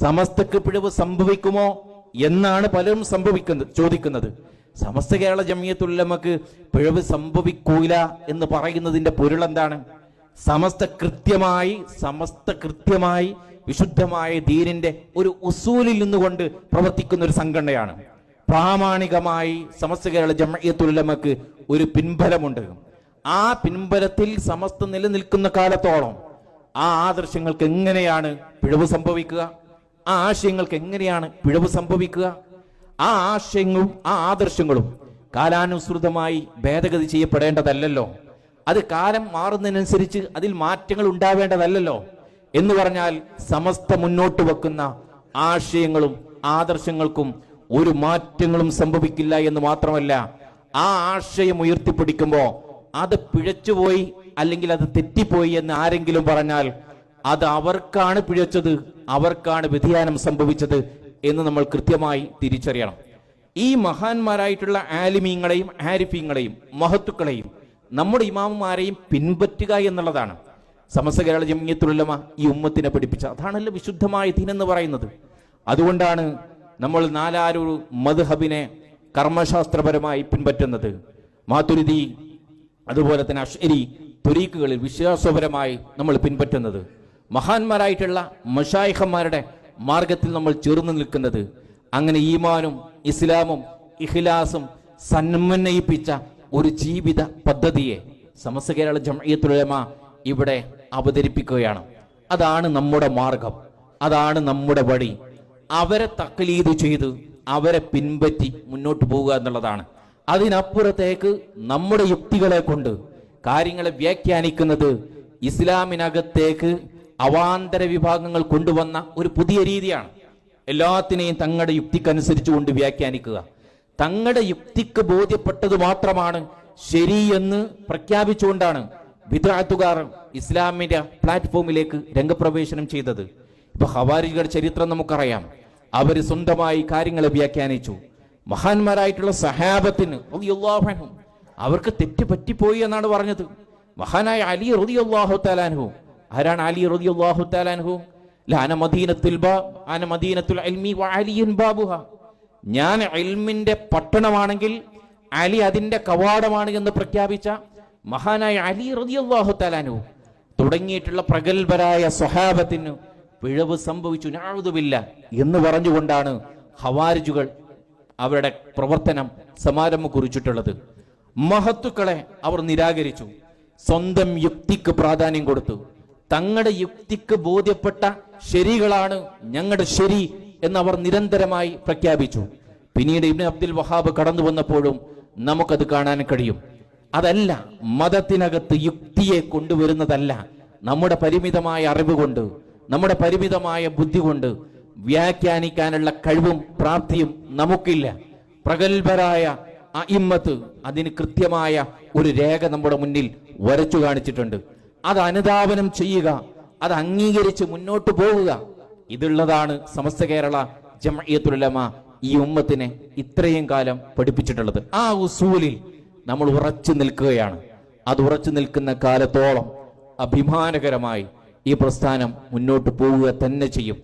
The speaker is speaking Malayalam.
സമസ്തക്ക് പിഴവ് സംഭവിക്കുമോ എന്നാണ് പലരും സംഭവിക്കുന്നത് ചോദിക്കുന്നത്. സമസ്ത കേരള ജമിയത്തുള്ളമക്ക് പിഴവ് സംഭവിക്കൂല എന്ന് പറയുന്നതിന്റെ പൊരുൾ എന്താണ്? സമസ്ത കൃത്യമായി സമസ്ത കൃത്യമായി വിശുദ്ധമായ ദീനിന്റെ ഒരു ഉസൂലിൽ നിന്നുകൊണ്ട് പ്രവർത്തിക്കുന്ന ഒരു സംഘടനയാണ്. പ്രാമാണികമായി സമസ്ത കേരള ജമയത്തുള്ളമക്ക് ഒരു പിൻബലമുണ്ട്. ആ പിൻബലത്തിൽ സമസ്ത നിലനിൽക്കുന്ന കാലത്തോളം ആ ആദർശങ്ങൾക്ക് എങ്ങനെയാണ് പിഴവ് സംഭവിക്കുക? ആ ആശയങ്ങൾക്ക് എങ്ങനെയാണ് പിഴവ് സംഭവിക്കുക? ആ ആശയങ്ങളും ആ ആദർശങ്ങളും കാലാനുസൃതമായി ഭേദഗതി ചെയ്യപ്പെടേണ്ടതല്ലല്ലോ. അത് കാലം മാറുന്നതിനനുസരിച്ച് അതിൽ മാറ്റങ്ങൾ ഉണ്ടാവേണ്ടതല്ലല്ലോ. എന്ന് പറഞ്ഞാൽ സമസ്ത മുന്നോട്ട് വെക്കുന്ന ആശയങ്ങളും ആദർശങ്ങൾക്കും ഒരു മാറ്റങ്ങളും സംഭവിക്കില്ല എന്ന് മാത്രമല്ല ആ ആശയം ഉയർത്തിപ്പിടിക്കുമ്പോൾ അത് പിഴച്ചുപോയി അല്ലെങ്കിൽ അത് തെറ്റിപ്പോയി എന്ന് ആരെങ്കിലും പറഞ്ഞാൽ അത് അവർക്കാണ് പിഴച്ചത് അവർക്കാണ് വ്യതിയാനം സംഭവിച്ചത് എന്ന് നമ്മൾ കൃത്യമായി തിരിച്ചറിയണം. ഈ മഹാന്മാരായിട്ടുള്ള ആലിമീങ്ങളെയും ആരിഫീങ്ങളെയും മഹത്തുക്കളെയും നമ്മുടെ ഇമാമുമാരെയും പിൻപറ്റുക എന്നുള്ളതാണ്. സമസ്ത കേരള ജമിയത്തുലമ ഈ ഉമ്മത്തിനെ പഠിപ്പിച്ച അതാണല്ലോ വിശുദ്ധമായ ദീനെന്ന് പറയുന്നത്. അതുകൊണ്ടാണ് നമ്മൾ നാലാരു മധുഹബിനെ കർമ്മശാസ്ത്രപരമായി പിൻപറ്റുന്നത്. മാതുരുതി അതുപോലെ തന്നെ അഷരി തുരീക്കുകളിൽ വിശ്വാസപരമായി നമ്മൾ പിൻപറ്റുന്നത്. മഹാന്മാരായിട്ടുള്ള മഷായിഹന്മാരുടെ മാർഗത്തിൽ നമ്മൾ ചേർന്ന് നിൽക്കുന്നത്. അങ്ങനെ ഈമാനും ഇസ്ലാമും ഇഖ്ലാസും സന്മന്നയിപ്പിച്ച ഒരു ജീവിത പദ്ധതിയെ സമസ്ത കേരള ജമയത്തുലമ ഇവിടെ അവതരിപ്പിക്കുകയാണ്. അതാണ് നമ്മുടെ മാർഗം. അതാണ് നമ്മുടെ വഴി. അവരെ തക്ലീത് ചെയ്ത് അവരെ പിൻപറ്റി മുന്നോട്ട് പോവുക എന്നുള്ളതാണ്. അതിനപ്പുറത്തേക്ക് നമ്മുടെ യുക്തികളെ കൊണ്ട് കാര്യങ്ങളെ വ്യാഖ്യാനിക്കുന്നത് ഇസ്ലാമിനകത്തേക്ക് അവാന്തര വിഭാഗങ്ങൾ കൊണ്ടുവന്ന ഒരു പുതിയ രീതിയാണ്. എല്ലാത്തിനെയും തങ്ങളുടെ യുക്തിക്കനുസരിച്ച് കൊണ്ട് വ്യാഖ്യാനിക്കുക. തങ്ങളുടെ യുക്തിക്ക് ബോധ്യപ്പെട്ടത് മാത്രമാണ് ശരി എന്ന് പ്രഖ്യാപിച്ചുകൊണ്ടാണ് വിദ്രാത്തുകാർ ഇസ്ലാമിന്റെ പ്ലാറ്റ്ഫോമിലേക്ക് രംഗപ്രവേശനം ചെയ്തത്. ഇപ്പൊ ഹവാരിയുടെ ചരിത്രം നമുക്കറിയാം. അവർ സ്വന്തമായി കാര്യങ്ങളെ വ്യാഖ്യാനിച്ചു. മഹാന്മാരായിട്ടുള്ള സഹാബത്തിന് അവർക്ക് തെറ്റ് പറ്റിപ്പോയി എന്നാണ് പറഞ്ഞത്. മഹാനായ അലി റളിയല്ലാഹു തആലാൻഹു ആരാണ് അലി റളിയല്ലാഹു തആലാൻഹു ലാന മദീനത്തുൽ ബാ ആന മദീനത്തുൽ ഇൽമി വ അലിയുൻ ബാബുഹ. ഞാൻ ഇൽമിന്റെ പട്ടണമാണെങ്കിൽ അലി അതിന്റെ കവാടമാണ് എന്ന് പ്രഖ്യാപിച്ച മഹാനായ അലി റളിയല്ലാഹു തആലാൻഹു തുടങ്ങിയിട്ടുള്ള പ്രഗത്ഭരായ സ്വഹാബത്തിന് പിഴവ് സംഭവിച്ചു. ഞാഴുതുമില്ല എന്ന് പറഞ്ഞുകൊണ്ടാണ് ഹവാരിജുകൾ അവരുടെ പ്രവർത്തനം സമാരംഭം കുറിച്ചിട്ടുള്ളത്. മഹത്തുക്കളെ അവർ നിരാകരിച്ചു. സ്വന്തം യുക്തിക്ക് പ്രാധാന്യം കൊടുത്തു. തങ്ങളുടെ യുക്തിക്ക് ബോധ്യപ്പെട്ട ശരികളാണ് ഞങ്ങളുടെ ശരി എന്ന് അവർ നിരന്തരമായി പ്രഖ്യാപിച്ചു. പിന്നീട് ഇബ്നു അബ്ദുൽ വഹാബ് കടന്നു വന്നപ്പോഴും നമുക്കത് കാണാൻ കഴിയും. അതല്ല മതത്തിനകത്ത് യുക്തിയെ കൊണ്ടുവരുന്നതല്ല നമ്മുടെ പരിമിതമായ അറിവ് കൊണ്ട് നമ്മുടെ പരിമിതമായ ബുദ്ധി കൊണ്ട് വ്യാഖ്യാനിക്കാനുള്ള കഴിവും പ്രാപ്തിയും നമുക്കില്ല. പ്രഗത്ഭരായ അയിമ്മത്ത് അതിന് കൃത്യമായ ഒരു രേഖ നമ്മുടെ മുന്നിൽ വരച്ചു കാണിച്ചിട്ടുണ്ട്. അത് അനുദാപനം ചെയ്യുക അത് അംഗീകരിച്ച് മുന്നോട്ട് പോവുക ഇതുള്ളതാണ് സമസ്ത കേരള ജമയത്തുലമ ഈ ഉമ്മത്തിനെ ഇത്രയും കാലം പഠിപ്പിച്ചിട്ടുള്ളത്. ആ ഉസൂലിൽ നമ്മൾ ഉറച്ചു നിൽക്കുകയാണ്. അത് ഉറച്ചു നിൽക്കുന്ന കാലത്തോളം അഭിമാനകരമായി ഈ പ്രസ്ഥാനം മുന്നോട്ട് പോവുക തന്നെ ചെയ്യും.